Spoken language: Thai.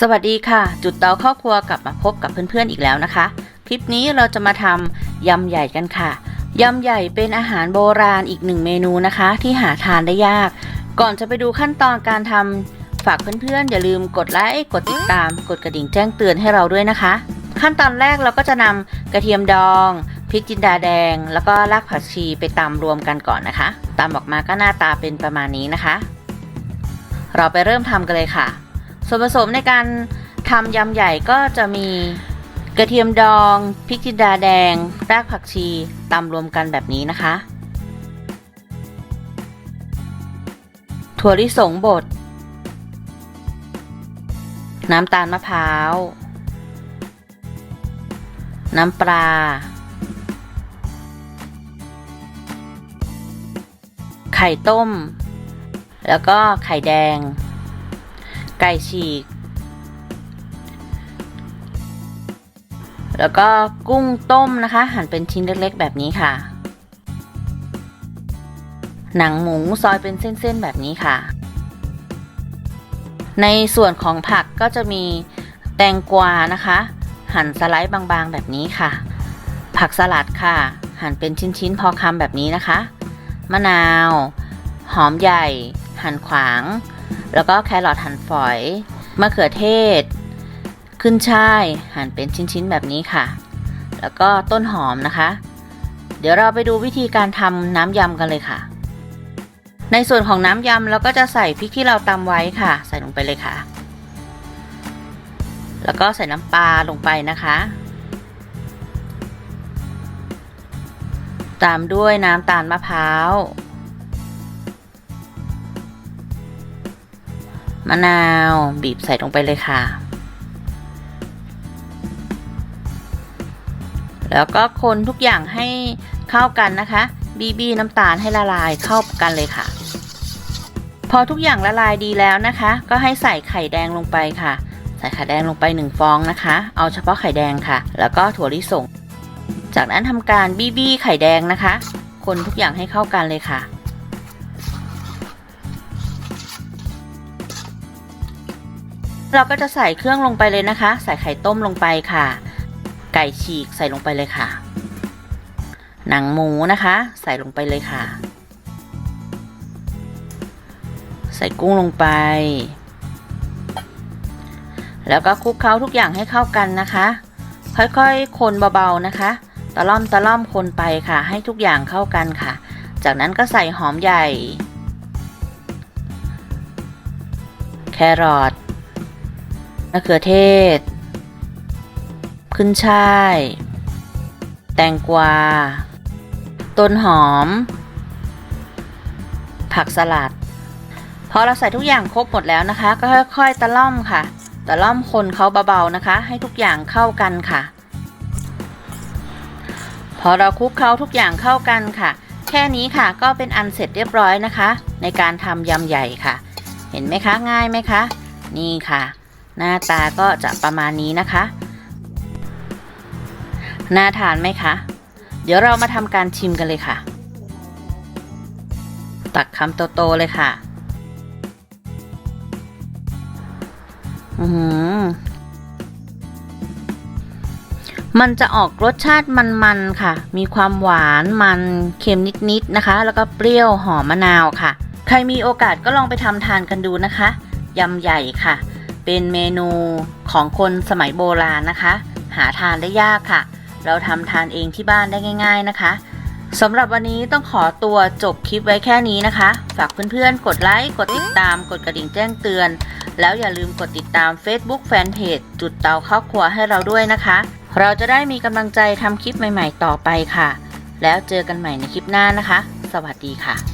สวัสดีค่ะ จุดเตาครอบครัวกลับมาพบกับเพื่อนๆอีกแล้วนะคะ คลิปนี้เราจะมาทำยำใหญ่กันค่ะยำใหญ่เป็นอาหารโบราณอีกหนึ่งเมนูนะคะ ที่หาทานได้ยาก ก่อนจะไปดูขั้นตอนการทำฝากเพื่อนๆ อย่าลืมกดไลค์กดติดตาม กดกระดิ่งแจ้งเตือนให้เราด้วยนะคะ ขั้นตอนแรกเราก็จะนำกระเทียมดองพริกจินดาแดง แล้วก็รากผักชีไปตำรวมกันก่อนนะคะตำออกมาก็หน้าตาเป็นประมาณนี้นะคะ เราไปเริ่มทำกันเลยค่ะ ส่วนผสมในการทำยำใหญ่ก็จะมีกระเทียมดองพริกจินดาแดง รากผักชีตำรวมกันแบบนี้นะคะ ถั่วลิสงบด น้ำตาลมะพร้าว น้ำปลา ไข่ต้ม แล้วก็ไข่แดง ไก่ฉีก แล้วก็กุ้งต้มนะคะ หั่นเป็นชิ้นเล็กๆ แบบนี้ค่ะ หนังหมูซอยเป็นเส้นๆ แบบนี้ค่ะ ในส่วนของผักก็จะมีแตงกวานะคะ หั่นสไลด์บางๆ แบบนี้ค่ะ ผักสลัดค่ะ หั่นเป็นชิ้นๆ พอคำแบบนี้นะคะ มะนาว หอมใหญ่ หั่นขวาง แล้วก็แครอทหั่นฝอยมะเขือเทศ ขึ้นช่ายหั่นเป็นชิ้นๆแบบนี้ค่ะ แล้วก็ต้นหอมนะคะ เดี๋ยวเราไปดูวิธีการทำน้ำยำกันเลยค่ะ ในส่วนของน้ำยำเราก็จะใส่พริกที่เราตำไว้ค่ะ ใส่ลงไปเลยค่ะ แล้วก็ใส่น้ำปลาลงไปนะคะ ตามด้วยน้ำตาลมะพร้าวะนาว บีบใส่ลงไปเลยค่ะ แล้วก็คนทุกอย่างให้เข้ากันนะคะ บีบีน้ำตาลให้ละลายเข้ากันเลยค่ะ พอทุกอย่างละลายดีแล้วนะคะ ก็ให้ใส่ไข่แดงลงไปค่ะ ใส่ไข่แดงลงไปหนึ่งฟองนะคะ เอาเฉพาะไข่แดงค่ะ แล้วก็ถั่วลิสงจากนั้นทำการบีบีไข่แดงนะคะ คนทุกอย่างให้เข้ากันเลยค่ะ เราก็จะใส่เครื่องลงไปเลยนะคะ ใส่ไข่ต้มลงไปค่ะ ไก่ฉีกใส่ลงไปเลยค่ะ หนังหมูนะคะ ใส่ลงไปเลยค่ะ ใส่กุ้งลงไป แล้วก็คลุกเคล้าทุกอย่างให้เข้ากันนะคะ ค่อยๆ คนเบาๆนะคะตะล่อมตะล่อมคนไปค่ะ ให้ทุกอย่างเข้ากันค่ะ จากนั้นก็ใส่หอมใหญ่ แครอท มะเขือเทศ ขึ้นช่าย แตงกวา ต้นหอม ผักสลัด พอเราใส่ทุกอย่างครบหมดแล้วนะคะ ก็ค่อยๆตะล่อมค่ะ ตะล่อมคนเขาเบาๆนะคะ ให้ทุกอย่างเข้ากันค่ะ พอเราคลุกเคล้าทุกอย่างเข้ากันค่ะ แค่นี้ค่ะก็เป็นอันเสร็จเรียบร้อยนะคะ ในการทำยำใหญ่ค่ะ เห็นไหมคะง่ายไหมคะ นี่ค่ะ หน้าตาก็จะประมาณนี้นะคะ น่าทานไหมคะ เดี๋ยวเรามาทำการชิมกันเลยค่ะ ตักคำโตๆเลยค่ะ อือหือมันจะออกรสชาติมันๆค่ะ มีความหวานมันเค็มนิดๆนะคะ แล้วก็เปรี้ยวหอมมะนาวค่ะ ใครมีโอกาสก็ลองไปทำทานกันดูนะคะ ยำใหญ่ค่ะ เป็นเมนูของคนสมัยโบราณนะคะ หาทานได้ยากค่ะ เราทำทานเองที่บ้านได้ง่าย ๆนะคะสำหรับวันนี้ต้องขอตัวจบคลิปไว้แค่นี้นะคะ ฝากเพื่อนๆ กดไลค์ กดติดตาม กดกระดิ่งแจ้งเตือน แล้วอย่าลืมกดติดตาม Facebook Fanpage จุดเตาครอบครัวให้เราด้วยนะคะ เราจะได้มีกำลังใจทำคลิปใหม่ๆต่อไปค่ะ แล้วเจอกันใหม่ในคลิปหน้านะคะ สวัสดีค่ะ